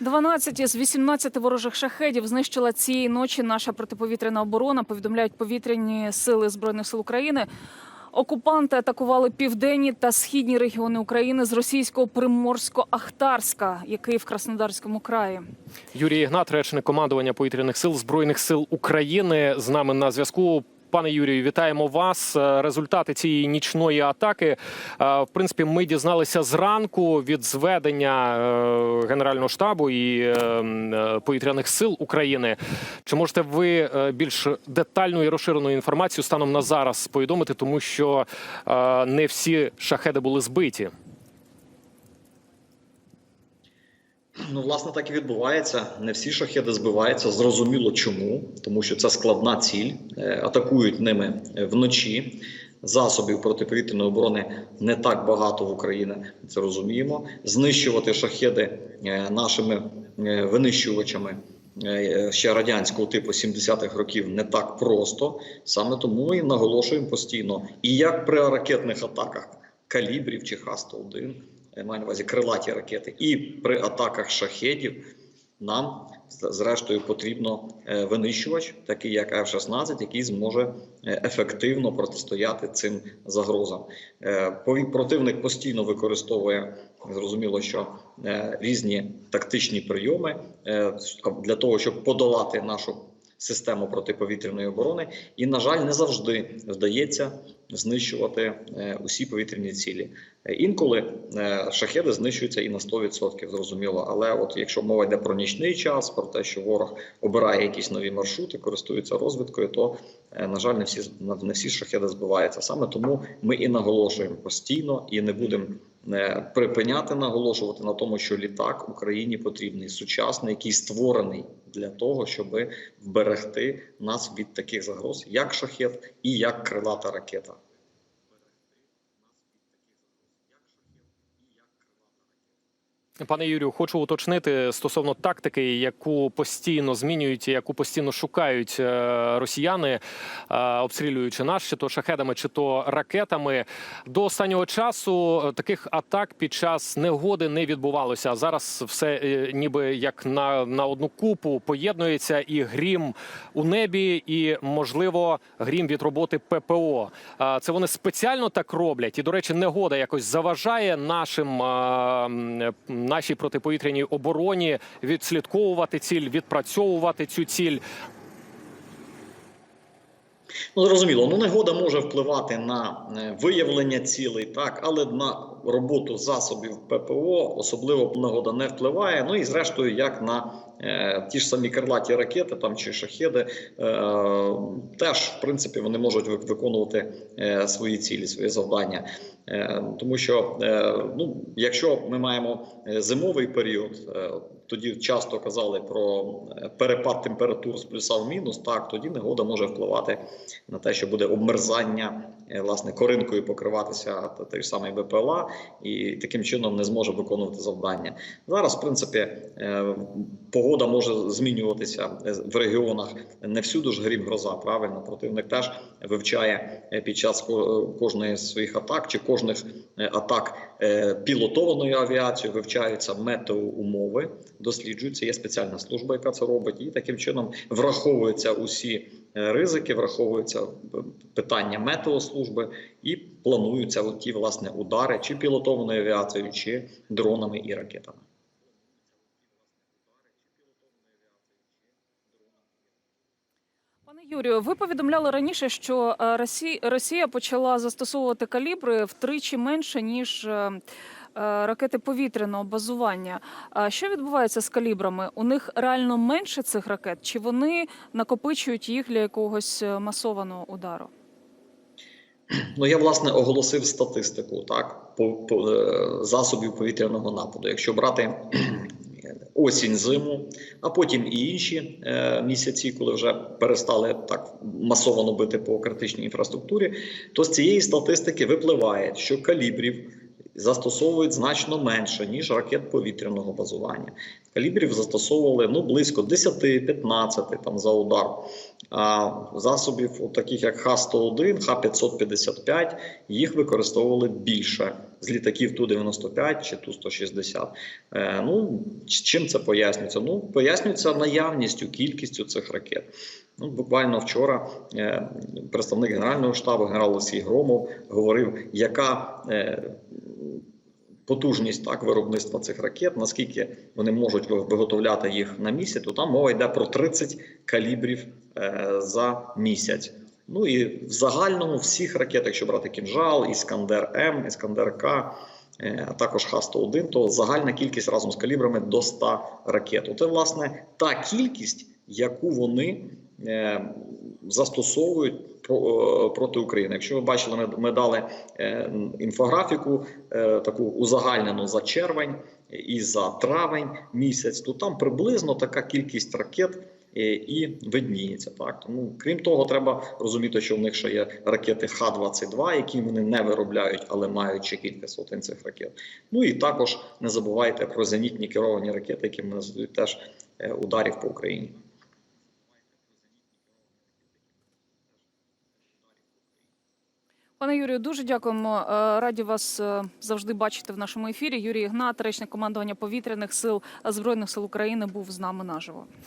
12 із 18 ворожих шахедів знищила цієї ночі наша протиповітряна оборона. Повідомляють повітряні сили збройних сил України. Окупанти атакували південні та східні регіони України з російського Приморсько-Ахтарська, який в Краснодарському краї. Юрій Ігнат, речник командування повітряних сил збройних сил України, з нами на зв'язку. Пане Юрію, вітаємо вас. Е, Результати цієї нічної атаки. е, В принципі, ми дізналися зранку від зведення е, Генерального штабу і повітряних сил України. Чи можете ви більш детальну і розширену інформацію станом на зараз повідомити, тому що не всі шахеди були збиті? Ну, власне, так і відбувається. Не всі шахеди збиваються. Зрозуміло чому, тому що це складна ціль. Е, Атакують ними вночі. Засобів протиповітряної оборони не так багато в Україні. Це розуміємо. Знищувати шахеди е, нашими е, винищувачами. Ще радянського типу 70-х років не так просто. Саме тому і наголошуємо постійно. І як при ракетних атаках калібрів чи Х-101, я маю на увазі крилаті ракети, і при атаках шахедів нам зрештою потрібно е, винищувач, такий як F-16, який зможе е, ефективно протистояти цим загрозам. Е, Противник постійно використовує зрозуміло, що різні тактичні прийоми для того, щоб подолати нашу систему протиповітряної оборони, і на жаль, не завжди вдається знищувати е, усі повітряні цілі. Е, Інколи е, шахеди знищуються і на 100%, зрозуміло. Але от якщо мова йде про нічний час, про те, що ворог обирає якісь нові маршрути, користується розвідкою, то на жаль, не всі не всі шахеди збиваються. Саме тому ми і наголошуємо постійно і не будемо припиняти наголошувати на тому, що літак Україні потрібний сучасний, який створений для того, щоб вберегти нас від таких загроз, як шахет і як крилата ракета. Пане Юрію, хочу уточнити стосовно тактики, яку постійно змінюють, яку постійно шукають е, росіяни, е, обстрілюючи нас, чи то шахедами, чи то ракетами. До останнього часу е, таких атак під час негоди не відбувалося. Зараз все ніби як на, на одну купу поєднується і грім у небі, і можливо грім від роботи ППО. Це вони спеціально так роблять. І до речі, негода якось заважає нашим. Нашій протиповітряній обороні відслідковувати ціль, відпрацьовувати цю ціль. Ну, зрозуміло, ну негода може впливати на е, виявлення цілей, так, але на роботу засобів ППО особливо негода не впливає. Ну і зрештою, як на ті ж самі крилаті ракети там чи шахеди, е, теж в принципі вони можуть виконувати е, свої цілі, свої завдання. Е, тому що е, ну, якщо ми маємо е, зимовий період, е, тоді часто казали про е, перепад температур з плюса в мінус. Так, тоді негода може впливати на те, що буде обмерзання е, власне коринкою покриватися та- той ж самий БПЛА, і таким чином не зможе виконувати завдання. Зараз, в принципі, е, погода може змінюватися е, в регіонах. Не всюди ж грім гроза. Правильно, противник теж вивчає е, під час ко- кожної з своїх атак чи кожних е, атак пілотованою авіацією, вивчаються метеоумови, досліджуються. Є спеціальна служба, яка це робить, і таким чином враховуються усі ризики, враховуються питання метеослужби і плануються ті власне удари чи пілотованою авіацією, чи дронами і ракетами. Пане Юрію, ви повідомляли раніше, що е, Росія почала застосовувати калібри втричі менше ніж е, е, ракети повітряного базування. А що відбувається з калібрами? У них реально менше цих ракет, чи вони накопичують їх для якогось масованого удару? Ну я власне оголосив статистику так по, по засобів повітряного нападу. Якщо брати осінь, зиму, а потім і інші е, місяці, коли вже перестали так масово бити по критичній інфраструктурі, то з цієї статистики випливає, що калібрів застосовують значно менше ніж ракет повітряного базування. Калібрів застосовували ну близько 10-15 там за удар. А засобів, таких як Х-101, Х-555, їх використовували більше з літаків Ту-95 чи Ту-160. Е, ну, чим це пояснюється? Ну, пояснюється наявністю, кількістю цих ракет. Ну, буквально вчора е, представник Генерального штабу, генерал Олексій Громов, говорив, яка е, потужність так виробництва цих ракет, наскільки вони можуть виготовляти їх на місяць, то там мова йде про 30 калібрів е, за місяць. Ну і в загальному всіх ракет, якщо брати кінжал, Іскандер М, Іскандер К, е, а також Х-101, то загальна кількість разом з калібрами до 100 ракет. Це, власне, та кількість, яку вони е, застосовують е, проти України. Якщо ви бачили, ми, дали е, інфографіку е, таку узагальнену за червень і за травень місяць, то там приблизно така кількість ракет. І видніється так. Тому крім того, треба розуміти, що в них ще є ракети Х-22, які вони не виробляють, але мають ще кілька сотень цих ракет. Ну і також не забувайте про зенітні керовані ракети, які називають теж ударів по Україні. Пане Юрію, дуже дякуємо. Е, Раді вас е, завжди бачити в нашому ефірі. Юрій Ігнат, речник командування повітряних сил Збройних сил України, був з нами наживо.